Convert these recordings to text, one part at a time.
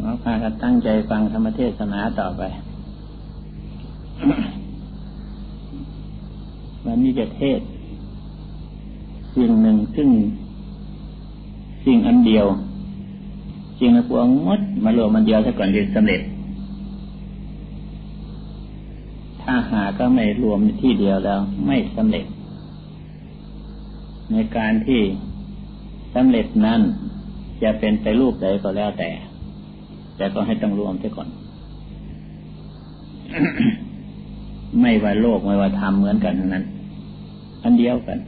เราพากันตั้งใจฟังธรรมเทศนาต่อไป วันนี้จะเทศ สิ่งหนึ่งซึ่ง สิ่งอันเดียวสิ่งอันพวงงดมารวมมันเดียวซะก่อนจะสำเร็จ ถ้าหาก็ไม่รวมที่เดียวแล้ว ไม่สำเร็จ ในการที่สำเร็จนั้นจะเป็นไปรูปใดก็แล้วแต่ แต่ก็ให้ต้องรวมซะก่อน ไม่ว่าโลกไม่ว่าธรรมเหมือนกันทั้งนั้น อันเดียวกัน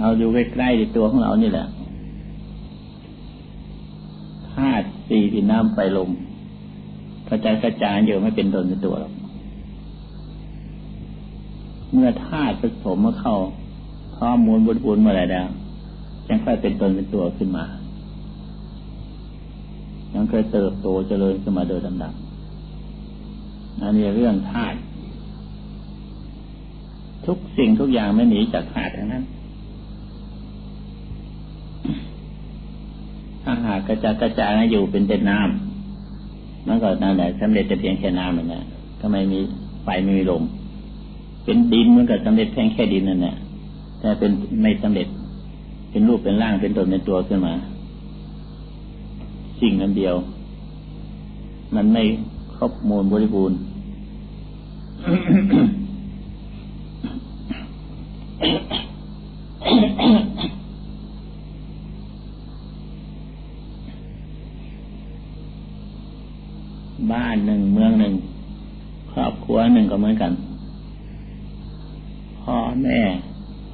เอาอยู่ใกล้ๆในตัวของเรานี่แหละธาตุสี่ดินน้ำไฟลมกระจายกระจายอยู่ไม่เป็นตนเป็นตัวหรอกเมื่อธาตุผสมมาเข้าพร้อมมูลบุญบุญเมื่อไรแล้วยังค่อยเป็นตนเป็นตัวขึ้นมา ยังเคยเติบโตเจริญขึ้นมาโดยลำดับอันนี้เรื่องธาตุทุกสิ่งทุกอย่างไม่หนีจากธาตุทั้งนั้น ถ้าหากกระจายกระจายอยู่เป็นเต็นน้ำมันก็นั่นแหละสำเร็จแต่เพียงแค่น้ำเหมือนกันทำไมมีไฟไม่มีลม เป็นดินมันก็สำเร็จเพียงแค่ดินนั่นแหละแต่เป็นไม่สำเร็จ เป็นรูปเป็นร่างเป็นตนเป็นตัวขึ้นมา สิ่งอันเดียว มันไม่ครบมูลบริบูรณ์บ้านหนึ่งเมืองหนึ่ง ครอบครัวหนึ่งก็เหมือนกันพ่อแม่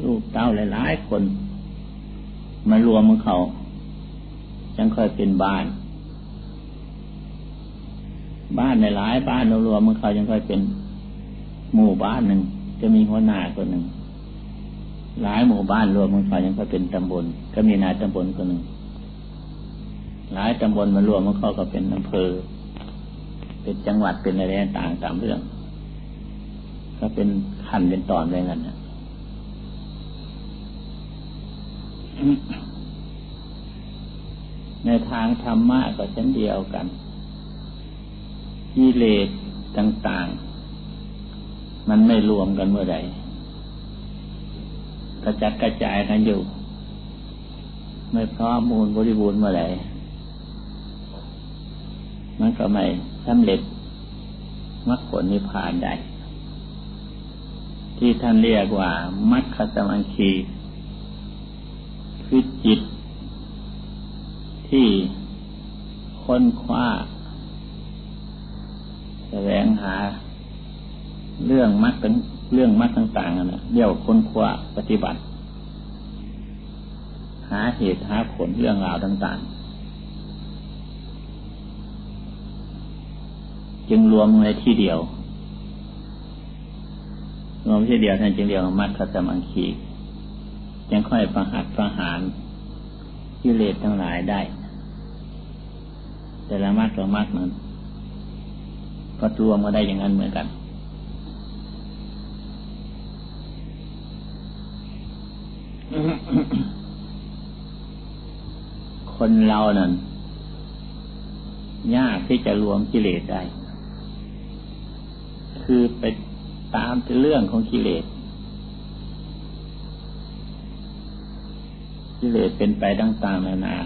ลูกเต้าหลายๆคน มารวมมือเขาจังค่อยเป็นบ้าน บ้านในหลายบ้านรวมมือเขาจังค่อยเป็นหมู่บ้านหนึ่งจะมีหัวหน้าคนหนึ่งหลายหมู่บ้านรวมมือเขายังค่อยเป็นตำบล ก็มีนายตำบลคนหนึ่งหลายตำบลมารวมมือเขาก็เป็นอำเภอ เป็นจังหวัดเป็นอะไรต่างตามเรื่อง ก็เป็นขั้นเป็นตอนอะไรกันนะในทางธรรมะก็เช่นเดียวกัน กิเลสต่าง ๆ มันไม่รวมกันเมื่อใดกระจัดกระจายกันอยู่ ไม่พร้อมมูลบริบูรณ์เมื่อไหร่มันก็ไม่สำเร็จมรรคผลนิพพานได้ที่ท่านเรียกว่ามัคคสมังคีคือจิต ที่ค้นคว้า แสวงหา เรื่องมรรคเรื่องมรรคต่างๆนะเรียกค้นคว้าปฏิบัติ หาเหตุหาผลเรื่องราวต่าง ๆ จึงรวมในที่เดียวรวมที่เดียวท่านจึงเรียกว่ามัดคสมังคียังค่อยประหัตประหารกิเลสทั้งหลายได้ แต่ละมัดกับมัดนั้น ก็รวมมาได้อย่างนั้นเหมือนกัน คนเรานั่นยากที่จะรวมกิเลสได้ คือไปตามเรื่องของกิเลส กิเลสเป็นไปต่างๆนานา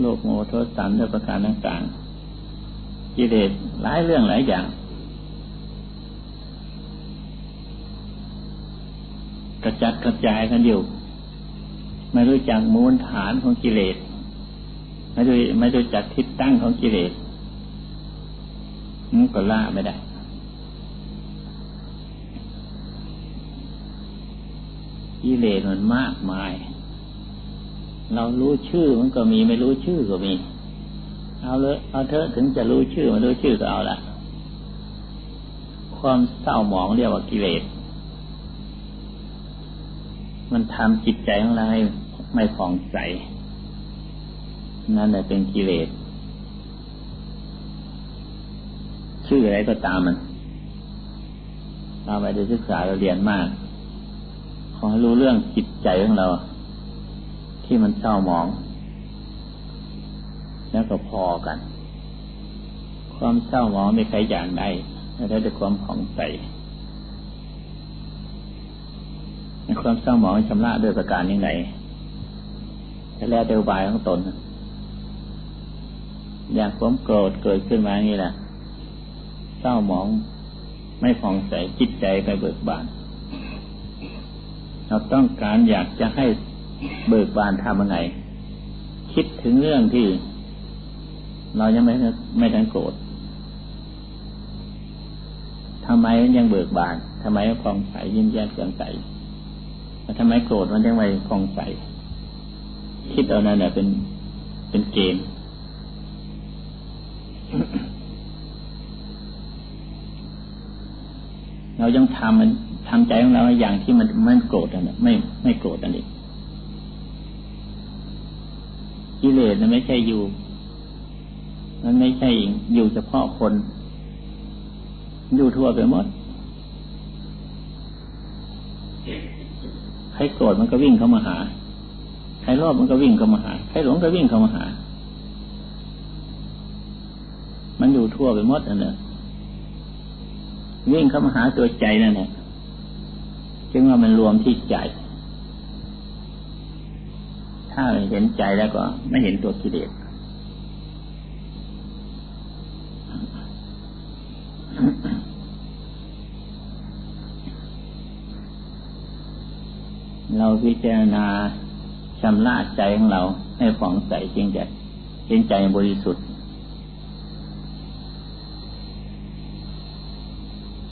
โลกโมโทสันด้วยประการต่างๆ กิเลสหลายเรื่องหลายอย่าง กระจัดกระจายกันอยู่ ไม่รู้จักมูลฐานของกิเลส ไม่รู้ไม่รู้จักทิศตั้งของกิเลสมันก็ล่าไม่ได้กิเลสมันมากมาย เรารู้ชื่อมันก็มีไม่รู้ชื่อก็มี เอาเลยเอาเถอะถึงจะรู้ชื่อม่รู้ชื่อก็เอาละความเศร้าหมองเรียกว่ากิเลสมันทำจิตใจของเราให้ไม่ผ่องใส นั่นแหละเป็นกิเลสชื่ออะไรก็ตามมันเราไปได้ศึกษาเราเรียนมาก ขอให้รู้เรื่องจิตใจของเรา ที่มันเศร้าหมอง แล้วก็พอกัน ความเศร้าหมองไม่ใครอย่างใดแล้วแต่ความผ่องใสความเศร้าหมองชำระด้วยประการยังไงแล้วแต่อุบายของตนอยางความโกรธเกิดขึ้นมานี่แหละเศร้าหมองไม่ผ่องใสจิตใจไปเบิกบาน เราต้องการอยากจะให้เบิกบานทำยังไง คิดถึงเรื่องที่ เรายังไม่ไม่ทันโกรธทำไมยังเบิกบานทำไมผ่องใสยิ้มแย้มแจ่มใสทำไมโกรธมันยังไม่ผ่องใส คิดเอานั่นแหละเป็นเป็นเกณฑ์เรายังทำมันทำใจของเราอย่างที่มันไม่โกรธอันนี้ไม่ไม่โกรธอันนี้กิเลสมันไม่ใช่อยู่ มันไม่ใช่อยู่เฉพาะคน อยู่ทั่วไปหมดใครโกรธมันก็วิ่งเข้ามาหาใครรอบมันก็วิ่งเข้ามาหาใครหลงก็วิ่งเข้ามาหา มันอยู่ทั่วไปหมดอันนี้วิ่งเข้ามาหาตัวใจนั่นแหละจึงว่ามันรวมที่ใจ ถ้าเห็นใจแล้วก็ไม่เห็นตัวกิเลส เราพิจารณาชำระใจของเราให้ผ่องใสจริงใจเห็นใจบริสุทธิ์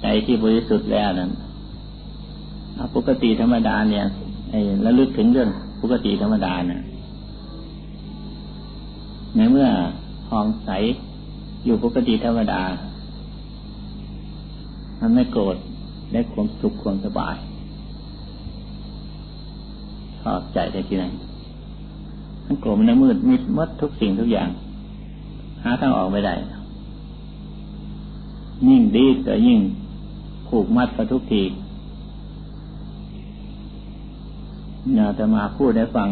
ใจที่บริสุทธิ์แล้วนั้นปกติธรรมดาเนี่ยไอ้ระลึกถึงเรื่องปกติธรรมดาเนี่ยในเมื่อทองใสอยู่ปกติธรรมดา มันไม่โกรธได้ความสุขความสบาย ชอบใจแต่ที่ไหนมันโกรธมันมืดมิดมดทุกสิ่งทุกอย่าง หาทางออกไม่ได้ ยิ่งดีก็ยิ่งผูกมัดกับทุกทีเนี่ยแต่มาพูดได้ฟัง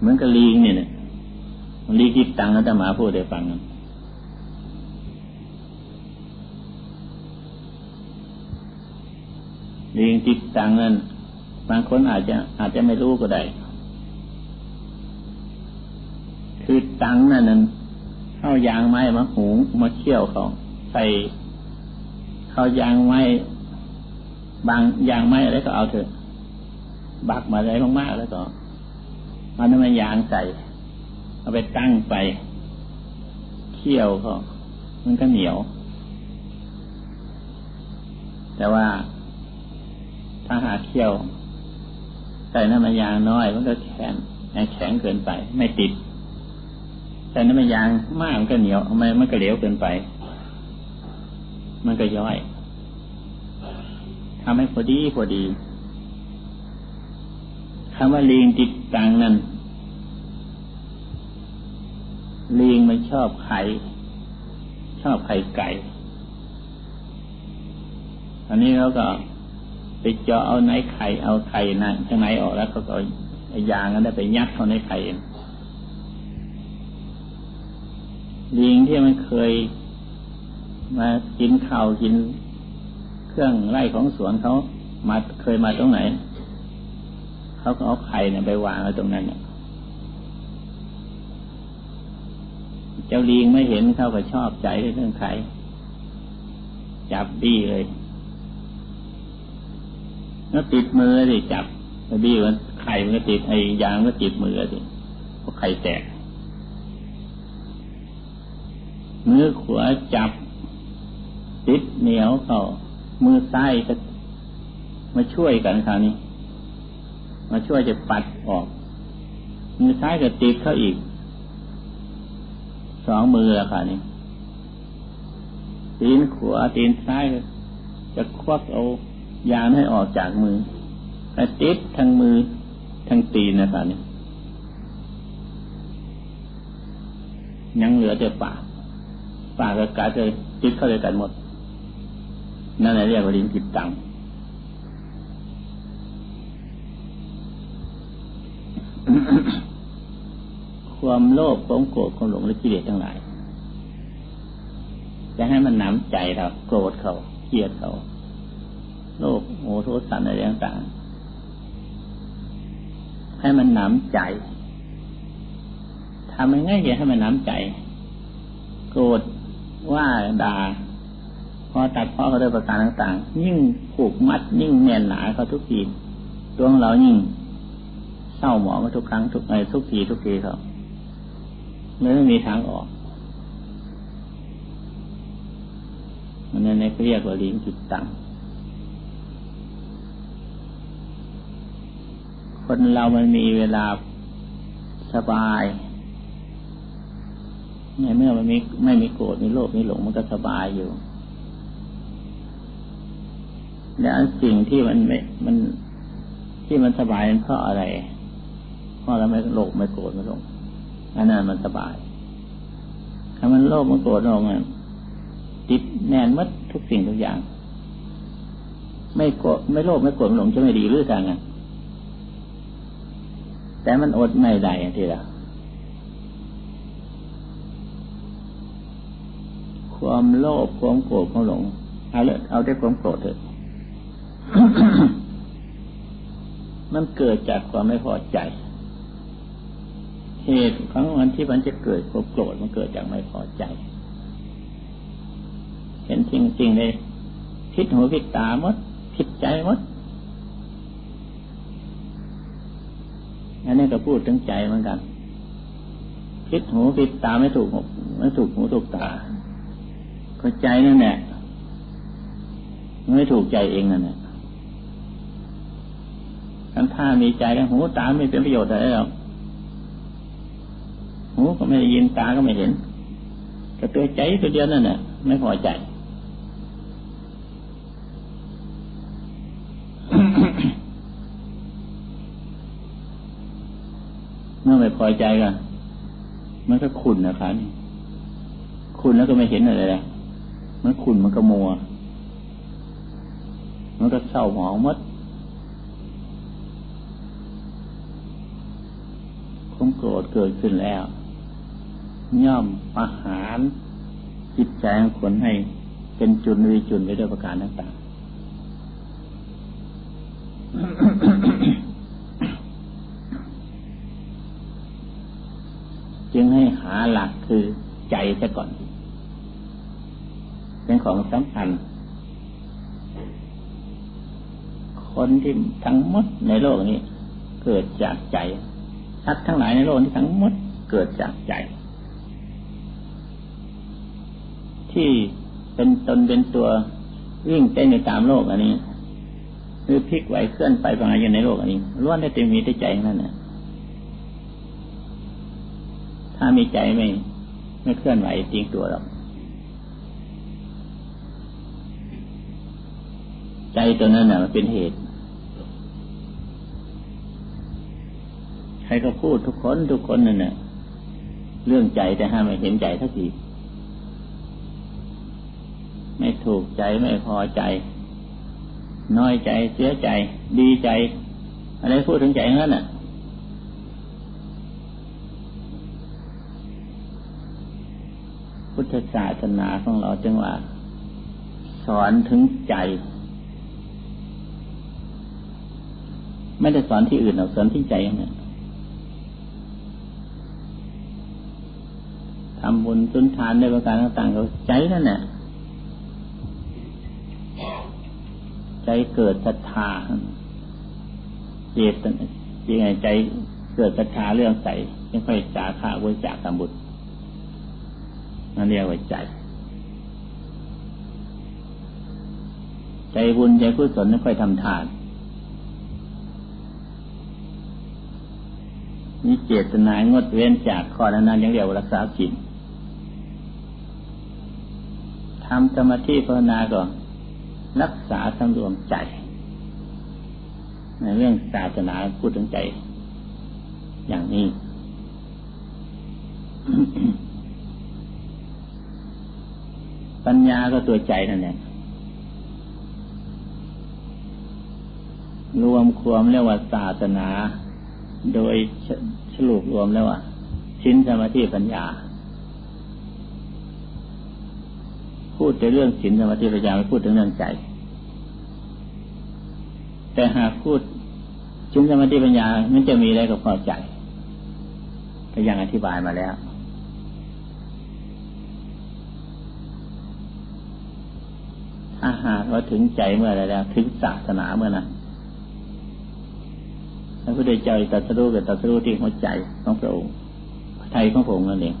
เหมือนกับลีงเนี่ยลีกิบตังแล้วแต่มาพูดได้ฟังลีงจิตตังนั้น บางคนอาจจะอาจจะไม่รู้ก็ได้ คือตังนั่นนั้นเข้ายางไม้มาหูมาเชี่ยวเขาใส่เข้ายางไม้บางยางไม้อะไรก็เอาเถอะ บักมาอะไรมากๆแล้วก็มันไม่ยางใส่เอาไปตั้งไปเคี่ยวก็มันก็เหนียว แต่ว่าถ้าหาเคี่ยว ใส่น้ำมันยางน้อย มันก็แข็งแข็งเกินไป ไม่ติด ใส่น้ำมันยางมากมันก็เหนียวมันมันก็เหลวเกินไป มันก็ย่อยทำให้พอดีพอดีคำว่าลิงติดตังนั้นลิงไม่ชอบไข่ ชอบไข่ไก่ อันนี้เขาก็ ไปเจาะเอาในไข่เอาไข่นะข้างในออกแล้วเขายางนั้นไปยัดเข้าในไข่ลิงที่มันเคยมากินข้าวกินเครื่องไร่ของสวนเขามาเคยมาตรงไหน เขาก็เอาไข่เนี่ยไปวางไว้ตรงนั้นเนี่ยเจ้าลิงไม่เห็นเขาก็ชอบใจเรื่องไข่จับบี้เลย แล้วติดมือสิจับบี้มันไข่มันก็ติดไอ้ยางก็ติดมือสิพราไข่แตกมือขวาจับ ติดเหนียวเขามือซ้ายก็มาช่วยกันคราวนี้ มาช่วยจะปัดออก มือซ้ายก็ติดเข้าอีก สองมืออะค่ะนี่ตีนขวาตีนซ้ายจะควักเอา ยางให้ออกจากมือแต่ติดทั้งมือทั้งตีนนะคะนี่ยังเหลือแต่ปากปากกับกายจะติดเข้าด้วยกันหมด นั่นแหละเรียกว่าลิ้นผิดตังคความโลภความโกรธความหลงและกิเลสทั้งหลายจะให้มันหนำใจเราโกรธเขาเกลียดเขา โลภโมโทสันอะไรต่างๆให้มันหนำใจทำยังไงจะให้มันหนำใจ โกรธว่าด่าพอตัดเพาะเขาด้วยประการต่างๆ ยิ่งผูกมัด ยิ่งแน่นหนาเขาทุกทีดวงเรายิ่งเศร้าหมองทุกครั้งทุกไอ้ทุกทีทุกทีเขาเลยไม่มีทางออกมันในในเรียกว่าลิ้นจิตตัง คนเรามันมีเวลาสบายในเมื่อมันมีไม่มีโกรธมีโลภมีหลงมันก็สบายอยู่ แล้วสิ่งที่มันไม่มันที่มันสบายเป็นเพราะอะไร เพราะเราไม่โลภไม่โกรธไม่หลงอันนั้นมันสบายถ้ามันโลภมันโกรธลงมันติดแน่นมัดทุกสิ่งทุกอย่าง ไม่โกรธไม่โลภไม่โกรธไม่หลงจะไม่ดีหรือทางอะ แต่มันอดไม่ได้ทีละความโลภความโกรธความหลงเอาเลยเอาได้ความโกรธเถอะมันเกิดจากความไม่พอใจ เหตุของมันที่มันจะเกิดความโกรธมันเกิดจากไม่พอใจ เห็นจริงๆเลยคิดหัวคิดตามดคิดใจมด อันนี้ก็พูดถึงใจเหมือนกันคิดหูคิดตาไม่ถูกหูไม่ถูกหูถูกตาก็ใจนั่นแหละไม่ถูกใจเองนั่นแหละทั้งท่ามีใจแล้วหูตาไม่เป็นประโยชน์อะไรหรอกหูก็ไม่ได้ยินตาก็ไม่เห็นแต่ตัวใจตัวเดียวนั่นแหละไม่พอใจ เมื่อไม่ พอใจกัน มันก็ขุนนะครับนี่ขุนแล้วก็ไม่เห็นอะไรเลยมันขุนมันก็มัว มันก็เศร้าหมองมดคงโกรธเกิดขึ้นแล้ว ย่อมอาหารจิตใจของคนให้เป็นจุนวิจุนไปด้วยประการต่างๆจึงให้หาหลักคือใจซะก่อน เป็นของสำคัญ คนที่ทั้งหมดในโลกนี้ เกิดจากใจสัตว์ทั้งหลายในโลกนี้ทั้งหมดเกิดจากใจ ที่เป็นตนเป็นตัววิ่งเต้นในตามโลกอันนี้ หรือพลิกไหวเคลื่อนไปบางอย่างในโลกอันนี้ล้วนได้เต็มมีได้ใจนั่นแหละ ถ้ามีใจไม่ ไม่เคลื่อนไหวจริงตัวหรอกใจตัวนั้นน่ะมันเป็นเหตุ ใครก็พูดทุกคนทุกคนนั่นน่ะเรื่องใจแต่ห้ามไม่เห็นใจทักทีไม่ถูกใจไม่พอใจ น้อยใจเสียใจ ดีใจ อะไรพูดถึงใจนั้นน่ะ พุ ทธศาสนาของเราจึงว่า สอนถึงใจ ไม่ได้สอนที่อื่นหรอกสอนที่ใจนี่ทำบุญสุนทานในประการต่างๆก็ใจนั่นแหละใจเกิดศรัทธาเจตยังไงใจเกิดศรัทธาเรื่องใสไม่ค่อยจาค่าบริจาคทำบุญ นั่นเรียกว่าใจ ใจบุญใจกุศลไม่ค่อยทำทานมีเจตนางดเว้นจากข้อนั้นอย่างเดียกว่ารักษาศีลทำสมาธิภาวนาก็รักษาสำรวมใจ ในเรื่องศาสนาพูดถึงใจ อย่างนี้ ปัญญาก็ตัวใจนั่นแหละรวมความเรียกว่าศาสนา โดยสรุปรวมแล้วว่าชินสมาธิปัญญา พูดแต่เรื่องชินสมาธิปัญญาไม่พูดถึงเรื่องใจ แต่หากพูดชินสมาธิปัญญามันจะมีอะไรกับพอใจก็ยังอธิบายมาแล้ว ถ้าหากว่าถึงใจเมื่อไรแล้ว ถึงศาสนาเมื่อนั้นพระพุทธเจ้าตรัสรู้กับตรัสรู้ที่หัวใจของพระองค์ไทยของพระองค์นั่นเอง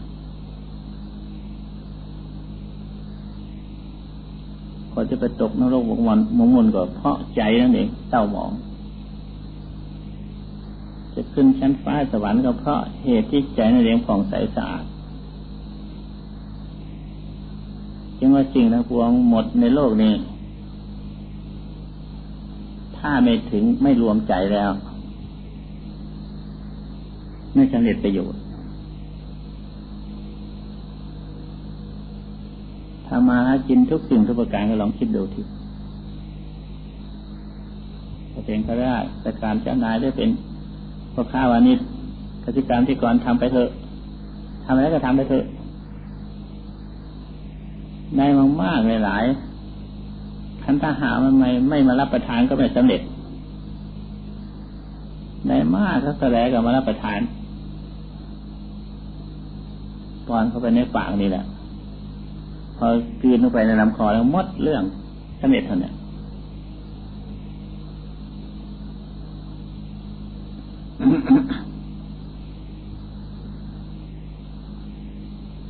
พอจะไปตกนรกวงวันมงมนก็เพราะใจนั่นเองเศร้าหมอง จะขึ้นชั้นฟ้าสวรรค์ก็เพราะเหตุที่ใจนั่นเองผ่องใสสะอาด จึงว่าสิ่งทั้งปวงหมดในโลกนี้ ถ้าไม่ถึงไม่รวมใจแล้ว ไม่สำเร็จประโยชน์ถ้ามาหากินทุกสิ่งทุกประการก็ลองคิดดูทีจะเป็นข้าราชการเจ้านายได้เป็นพ่อข้าวานิชกสิกรรที่ก่อนทำไปเถอะทำแล้วก็ทำไปเถอะ ได้มามากหลายคันถ้าหามันไม่ไม่มารับประทานก็ไม่สำเร็จได้มากก็แสดงกับมารับประทานปอนเข้าไปในปากนี่แหละพอกืนลงไปในลำคอแล้วมดเรื่องสำเร็จเท่านี้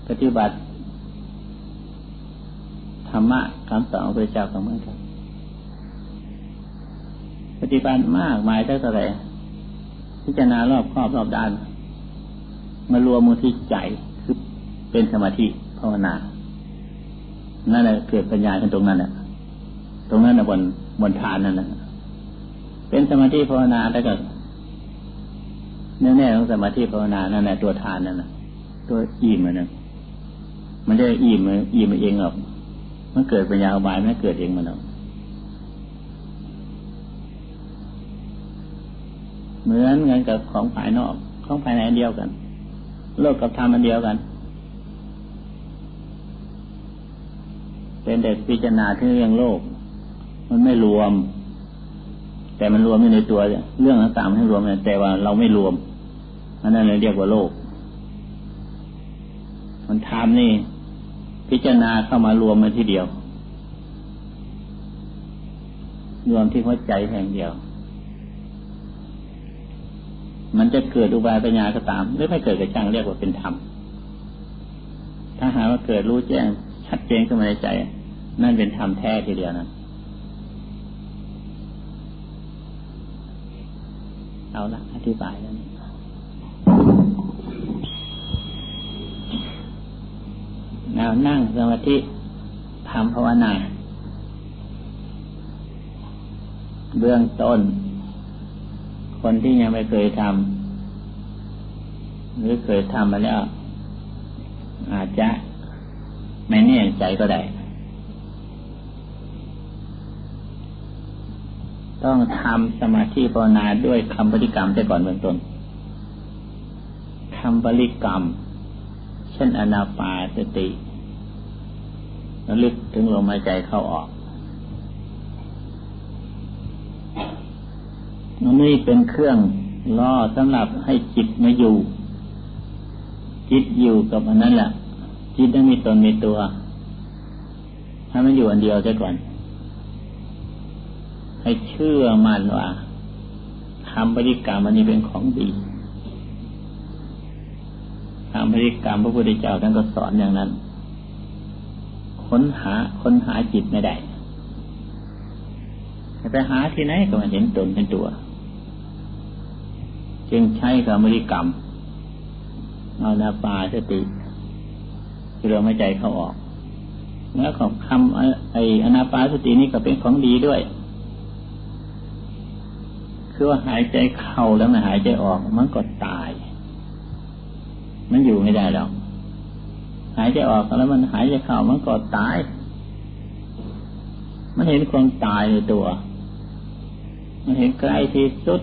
ปฏิบัติ รรมะคำสอนของพระเจ้าก็เหมือนกันปฏิบัติมากมายเท่าไหร่พิจารณารอบครอบรอบด้าน มารวมมือที่ใจคือเป็นสมาธิภาวนา นั่นแหละเกิดปัญญาขึ้นตรงนั้นแหละตรงนั้นนะบนบนฐานนั่นแหละเป็นสมาธิภาวนาแล้วก็แน่ๆของสมาธิภาวนานั่นแหละตัวฐานนั่นแหละตัวอิ่มมันนะมันได้อิ่มอิ่มเองหรอก มันเกิดปัญญาอบายมันเกิดเองมันเองเหมือนกันกับของภายนอก ของภายในเดียวกัน โลกกับธรรมอันเดียวกัน เป็นเด็กพิจารณาที่เรื่องโลก มันไม่รวม แต่มันรวมอยู่ในตัว เรื่องต่างๆให้รวมแต่ว่าเราไม่รวมอันนั้นเลยเรียกว่าโลก มันทำนี่ พิจารณาเข้ามารวมมาทีเดียว รวมที่หัวใจแห่งเดียว มันจะเกิดอุบายปัญญาก็ตาม หรือไม่เกิดก็ช่างเรียกว่าเป็นธรรม ถ้าหาว่าเกิดรู้แจ้งชัดเจนขึ้นมาในใจ นั่นเป็นธรรมแท้ทีเดียวนะเอาละอธิบายแล้วนี่ แนวนั่งสมาธิทำภาวนา เบื้องต้น คนที่ยังไม่เคยทำหรือเคยทำมาแล้ว อาจจะไม่แน่ใจก็ได้ ต้องทำสมาธิภาวนาด้วยคำบริกรรมไปก่อนเบื้องต้นคำบริกรรม เช่นอนาปาสติ ระลึกถึงลมหายใจเข้าออกนี่เป็นเครื่องล่อสำหรับให้จิตมาอยู่ จิตอยู่กับอันนั้นแหละจิตต้องมีตนมีตัวให้มันอยู่อันเดียวซะก่อน ให้เชื่อมั่นว่าคำปฏิกรรมอันนี้เป็นของดีคำปฏิกรรมพระพุทธเจ้าท่านก็สอนอย่างนั้น ค้นหาค้นหาจิตไม่ได้ไปหาที่ไหนก็มาเห็นตนเป็นตัว จึงใช้กรรมริกรรมเอานาปาสติคือเราไม่ใจเข้าออกแล้วของคำไออนาปาสตินี่ก็เป็นของดีด้วย คือว่าหายใจเข้าแล้วมันหายใจออกมันก็ตาย มันอยู่ไม่ได้แล้ว หายใจออกแล้วมันหายใจเข้ามันก็ตาย มันเห็นความตายในตัว มันเห็นใกล้ที่สุด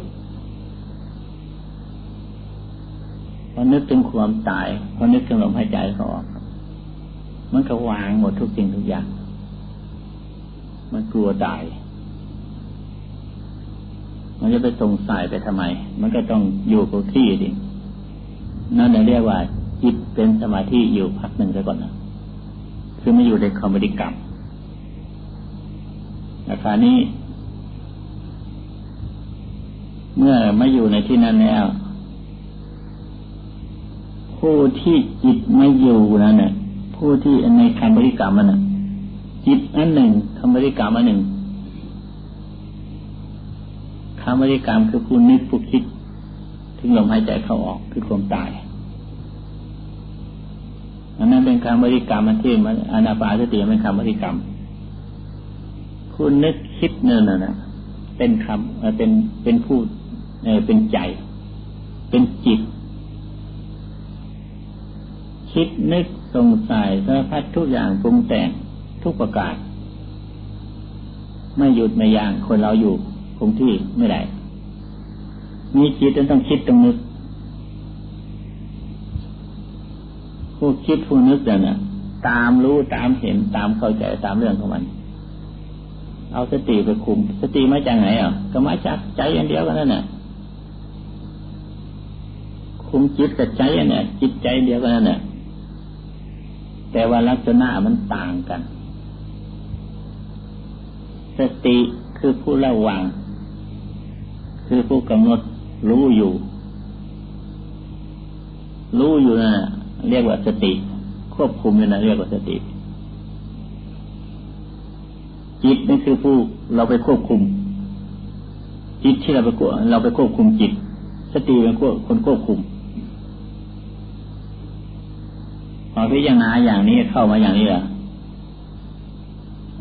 พอนึกถึงความตายพอนึกถึงลมหายใจเขาออก มันก็วางหมดทุกสิ่งทุกอย่าง มันกลัวตาย มันจะไปสงสัยไปทำไม มันก็ต้องอยู่กับที่ดินั่นเรียกว่า จิตเป็นสมาธิอยู่พักหนึ่งซะก่อนนะคือไม่อยู่ในคอมมิดิกรรมอาการนี้ เมื่อไม่อยู่ในที่นั้นแล้วผู้ที่จิตไม่อยู่นั่นน่ะผู้ที่ในคำบริกรรมมันน่ะ จิตอันหนึ่งคำบริกรรมอันหนึ่งคำบริกรรมคือผู้นึกผู้คิด ถึงลมหายใจเข้าออกคือความตาย อันนั้นเป็นคำบริกรรมมันที่มันอนาปาสติเป็นคำบริกรรมผู้นึกคิดเนี่ยนะเป็นคำเป็นเป็นผู้เป็นใจ เป็นจิต คิดนึกสงสัยสารพัดทุกอย่างปรุงแต่งทุกประการไม่หยุดไม่ยั้งคนเราอยู่คงที่ไม่ได้มีจิตต้องคิดต้องนึก ผู้คิดผู้นึกเนี่ยตามรู้ตามเห็นตามเข้าใจตามเรื่องของมัน เอาสติไปคุม สติมาจากไหนอะก็มาจากใจอย่างเดียวกันนั่นแหละคุมจิตกับใจเนี่ยจิตใจเดียวกันนั่นแหละแต่ว่าลักษณะมันต่างกัน สติคือผู้ระวัง คือผู้กำหนดรู้อยู่ รู้อยู่นั่น เรียกว่าสติ ควบคุมอยู่นั่นเรียกว่าสติ จิตนี่คือผู้เราไปควบคุม จิตที่เราไปควบเราไปควบคุมจิต สติเป็นคนควบคุมพอพิจารณาอย่างนี้เข้ามาอย่างนี้แหละ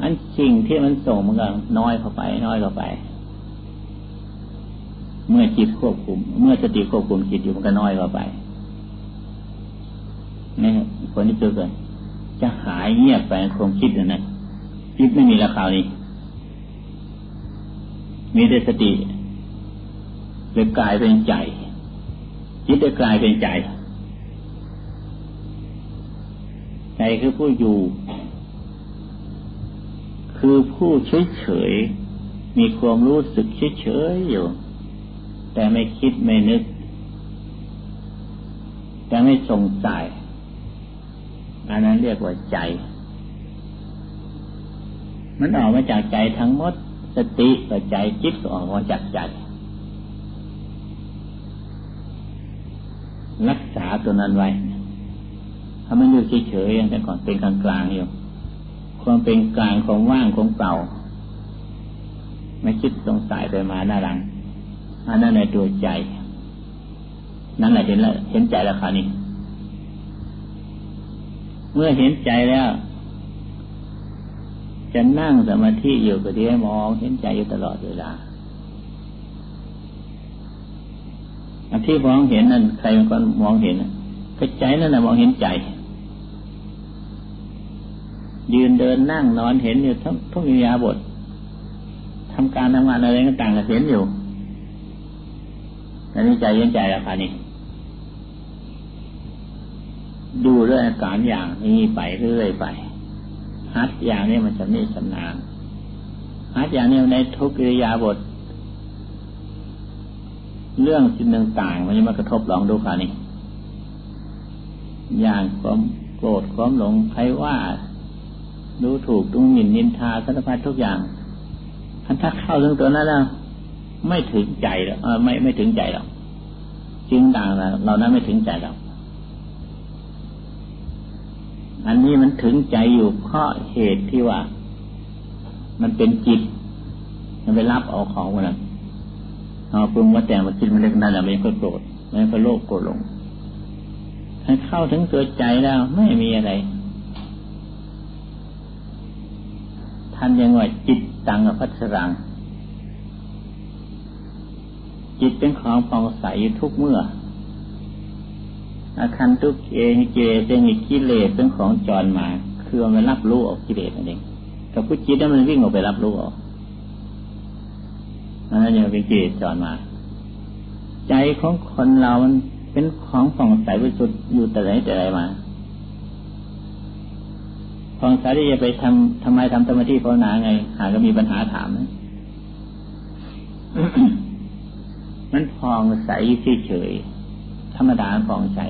อันสิ่งที่มันส่งมันก็น้อยเข้าไป น้อยเข้าไป เมื่อจิตควบคุม เมื่อสติควบคุมจิตอยู่มันก็น้อยเข้าไป นี่คนที่เจอเกิดจะหายเงียบไปความคิดนั่นนะจิตไม่มีราคาวนี้ มีแต่สติเลยกลายเป็นใจจิตเลยกลายเป็นใจ ใจคือผู้อยู่ คือผู้เฉยเฉยมีความรู้สึกเฉยเฉยอยู่ แต่ไม่คิดไม่นึก แต่ไม่สงสัย อันนั้นเรียกว่าใจ มันออกมาจากใจทั้งหมด สติกับใจจิตก็ออกมาจากใจ รักษาตัวนั้นไว้ถ้ามันอยู่เฉยๆแต่ก่อนเป็นกลางกลางอยู่ความเป็นกลางของว่างของเปล่าไม่คิดสงสัยไปมาหน้าหลังอันนั้นในตัวใจ นั่นแหละเห็นแล้วเห็นใจแล้วคราวนี้ เมื่อเห็นใจแล้ว จะนั่งสมาธิอยู่ก็ดีมองเห็นใจอยู่ตลอดเวลาอันที่มองเห็นนั่นใครมันก็มองเห็นก็ใจนั่นแหละมองเห็นใจ ยืนเดินนั่งนอนเห็นอยู่ทุกทุกอิยาบททำการทำงานอะไรก็ต่างกันเห็นอยู่อันนี้ใจเย็นใจแล้วค่ะนี่ ดูเรื่อาการอย่างนี้ไปเรื่อยไปฮัดอย่างนี้มันจะไม่ชำนาญฮัดอย่างนี้ในทุกิริยาบท เรื่องสิ่งต่างๆมันจะมากระทบลองดูค่ะนี่อย่างความโกรธความหลงใครว่า ดูถูกดูหมิ่นนินทาสารพัดทุกอย่างทันถ้าเข้าถึงตัวนั้นแล้วไม่ถึงใจแล้วไม่ไม่ถึงใจหรอกจริงต่างเรานั้นไม่ถึงใจหรอก อันนี้มันถึงใจอยู่เพราะเหตุที่ว่า มันเป็นจิต มันไปรับเอาของมันเอาปรุงว่าแต่มาคิดมันเล็กนั่นแหละไม่ค่อยโกรธไม่ค่อยโลภโกรธลงถ้าเข้าถึงตัวใจแล้วไม่มีอะไรท่านยังว่าจิตตังกับพัสรัง จิตเป็นของปองใสทุกเมื่อ อาคันทุกเองเจเป็นกิเลสเป็นของจรมา คือมันรับรู้ออกกิเลสนั่นเองกับผู้จิตนั้นมันวิ่งออกไปรับรู้ออกนั่นยังเป็นกิเลสจรมา ใจของคนเรามันเป็นของผ่องใสบริสุทธิ์อยู่แต่ไหนแต่ไรมาผ่องใสที่จะไปทำทำไมทำสมาธิภาวนาไง หาก็มีปัญหาถามนะมันผ่องใสเฉยๆธรรมดาผ่องใส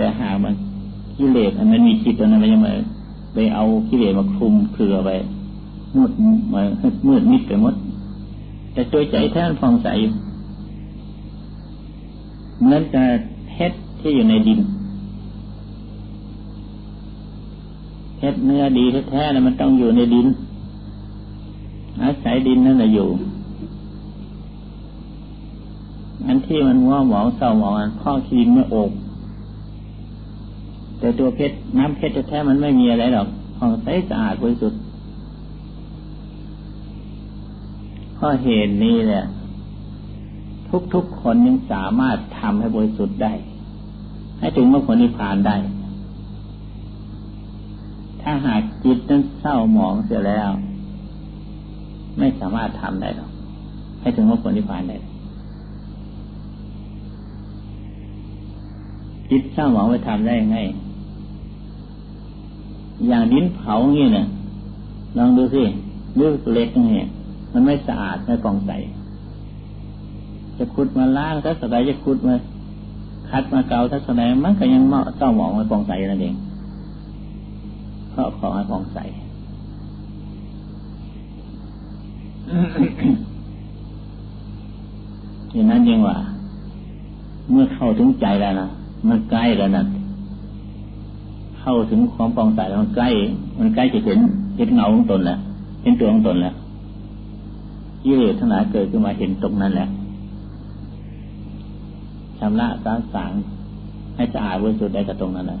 แต่หามันกิเลสมันมีจิตตัวนั้นมันยังมาไปเอากิเลสมาคลุมเครือไปมืดมามืดมิดไปหมด แต่ตัวใจแท้ผ่องใสเหมือนกับเพชรที่อยู่ในดินเพชรเนื้อดีแท้ๆนะมันต้องอยู่ในดิน อาศัยดินนั่นแหละอยู่ อันที่มันว่าหมองเศร้าหมองอันข้อคีนไม่อก แต่ตัวเพชรน้ำเพชรแท้มันไม่มีอะไรหรอกผ่องใสสะอาดบริสุทธิ์ข้อเหตุนี้แหละทุกๆคนยังสามารถทำให้บริสุทธิ์ได้ ให้ถึงมรรคผลนิพพานได้ ถ้าหากจิตนั้นเศร้าหมองเสียแล้ว ไม่สามารถทำได้หรอกให้ถึงมรรคผลนิพพานได้จิตเศร้าหมองไปทำได้ยังไง อย่างดินเผางี้เนี่ยลองดูสิเลือกเล็กนี่มันไม่สะอาดไม่ปองใสจะขุดมาล้างถ้าสดายจะขุดมาคัดมาเกาถ้าสดายมันก็ยังเมาเศร้าหมองไม่ปองใสนั่นเองเพราะของให้ปองใสอย่างนั้นยังว่า เมื่อเข้าถึงใจแล้วนะมันใกล้แล้วนะ เข้าถึงความปองใสมันใกล้ มันใกล้จะเห็นเห็นเงาของตนแล้วเห็นตัวของตนแล้วกิเลสทั้งหลายเกิดขึ้นมาเห็นตรงนั้นแหละชำระสางสางให้สะอาดบริสุทธิ์ได้กับตรงนั้นแหละ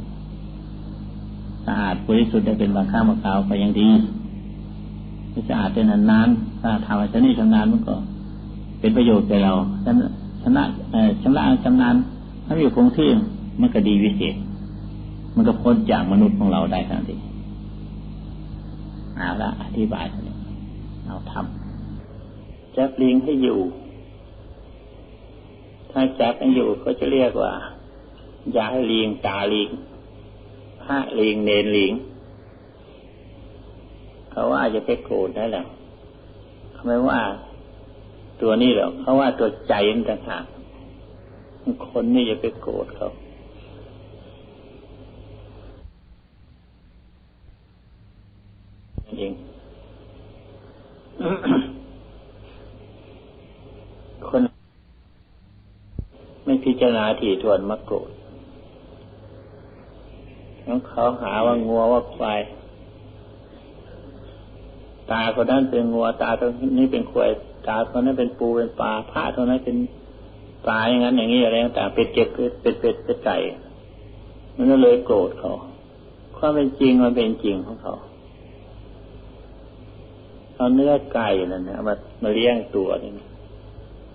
สะอาดบริสุทธิ์ได้เป็นบางข้างบางคราวไปยังดีไม่สะอาดเป็นนานๆถ้าทำอะไรชนิดชำนาญมันก็ เป็นประโยชน์แก่เราชำระชำระชำระชำนาญถ้าอยู่คงที่มันก็ดีวิเศษ มันก็พ้นจากมนุษย์ของเราได้ทันทีเอาละอธิบายเนี้เอาทำจับลิงให้อยู่ ถ้าจับให้อยู่ก็จะเรียกว่า อย่าให้ลิงตาลิงพระลิงเนนลิงเขาว่าจะไปโกรธได้แล้วเขาไม่ว่า ตัวนี้หรอกเขาว่าตัวใจมันต่างหากคนนี่จะไปโกรธเขา เองคน ไม่พิจารณาถี่ถ้วนมาโกรธแล้วเขาหาว่างัวว่าควาย ตาคนนั้นเป็นงัว ตาคนนี้เป็นควายตาคนนั้นเป็นปูเป็นปลาพระคนนั้นเป็นปลาอย่างนั้นอย่างนี้อะไรต่างเป็ดเจ็บเป็ดเป็ดเป็ดไก่มันก็เลยโกรธเขาความเป็นจริงมันเป็นจริงของเขา เอาเนื้อไก่นั่นนะมามาเลี้ยงตัวนี่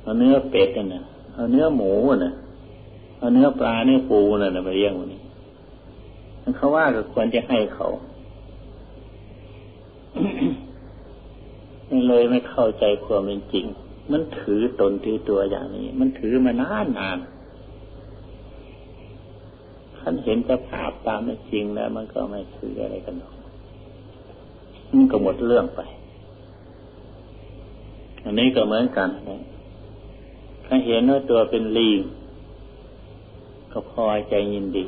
เอาเนื้อเป็ดนั่นนะเอาเนื้อหมูน่ะเอาเนื้อปลาเนื้อปูนั่นนะมาเลี้ยงวันนี้เขาว่าก็ควรจะให้เขาเลยไม่เข้าใจความเป็นจริง มันถือตนถือตัวอย่างนี้ มันถือมานานนานท่านเห็นสภาพตามเป็นจริงแล้ว มันก็ไม่ถืออะไรกันหรอกมันก็หมดเรื่องไป อันนี้ก็เหมือนกันถ้าเห็นว่าตัวเป็นลีงก็พอใจยินดี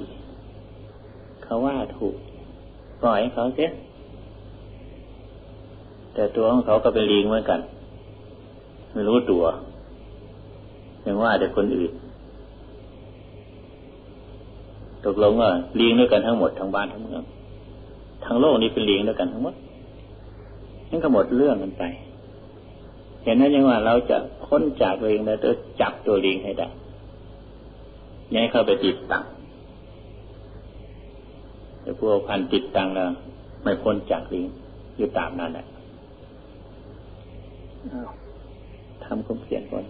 เขาว่าถูกปล่อยเขาเสียแต่ตัวของเขาก็เป็นลีงเหมือนกัน ไม่รู้ตัวยังว่าแต่คนอื่น ตกลงว่าลีงด้วยกันทั้งหมดทั้งบ้านทั้งเมืองทั้งโลกนี้เป็นลีงด้วยกันทั้งหมดนั่นก็หมดเรื่องกันไป เห็นนั้นยังว่าเราจะพ้นจากตัวเองแล้วจะจับตัวลิงให้ได้ยังให้เข้าไปติดตังแต่พวกพันติดตังแล้วไม่พ้นจากลิงอยู่ตามนั้นแหละทำความเพียรก่อน